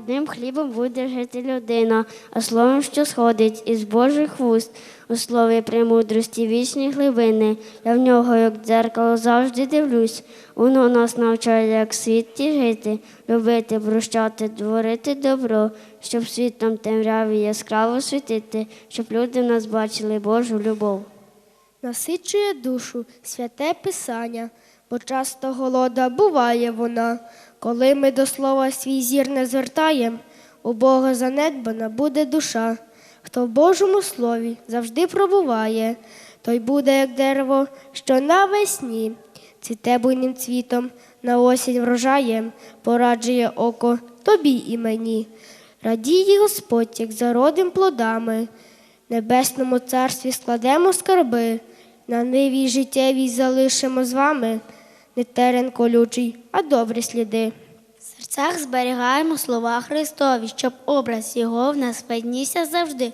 одним хлібом буде жити людина, а словом, що сходить із Божих вуст, у слові премудрості вічні глибини. Я в нього, як дзеркало, завжди дивлюсь. Воно нас навчає, як в світі жити, любити, прощати, творити добро, щоб світом темряві яскраво світити, щоб люди в нас бачили Божу любов. Насичує душу святе Писання, бо часто голода буває вона. Коли ми до слова свій зір не звертаєм, у Бога занедбана буде душа. Хто в Божому слові завжди пробуває, той буде, як дерево, що навесні цвіте буйним цвітом, на осінь врожаєм, пораджує око тобі і мені. Радіє Господь, як за родим плодами, небесному царстві складемо скарби, на ниві життєвій залишимо з вами не терен колючий, а добрі сліди. В серцях зберігаємо слова Христові, щоб образ Його в нас виднівся завжди.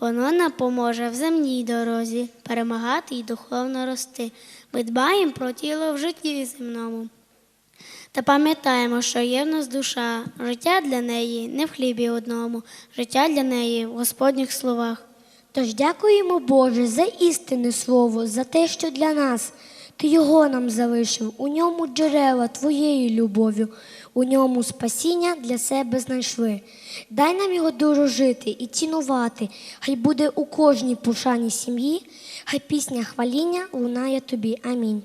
Воно нам поможе в земній дорозі перемагати і духовно рости. Ми дбаємо про тіло в житті земному. Та пам'ятаємо, що є в нас душа, життя для неї не в хлібі одному, життя для неї в Господніх словах. Тож дякуємо Боже за істинне слово, за те, що для нас ти його нам залишив, у ньому джерела твоєї любов'ю, у ньому спасіння для себе знайшли. Дай нам його дорожити і цінувати, хай буде у кожній пушані сім'ї, хай пісня хваління лунає тобі. Амінь.